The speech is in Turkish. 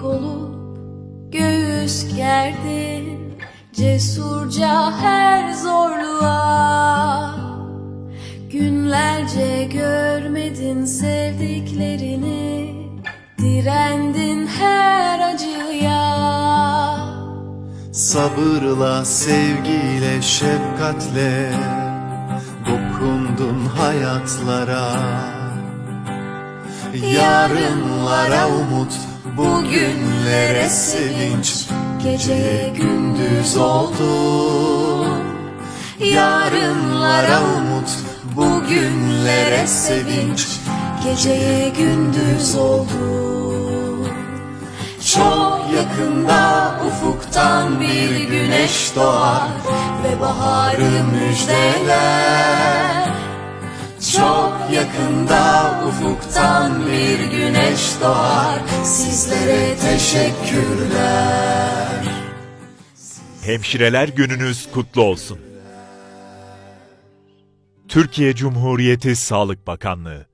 Kırık olup göğüs gerdim. Cesurca her zorluğa Günlerce görmedin sevdiklerini. Direndin her acıya. Sabırla, sevgiyle, şefkatle Dokundun hayatlara. Yarınlara umut bugünlere sevinç Geceye gündüz oldun Yarınlara umut, bugünlere sevinç Geceye gündüz oldu. Çok yakında ufuktan bir güneş doğar Ve baharı müjdeler. Çok yakında ufuktan bir güneş doğar Sizlere teşekkürler Hemşireler gününüz kutlu olsun. Türkiye Cumhuriyeti Sağlık Bakanlığı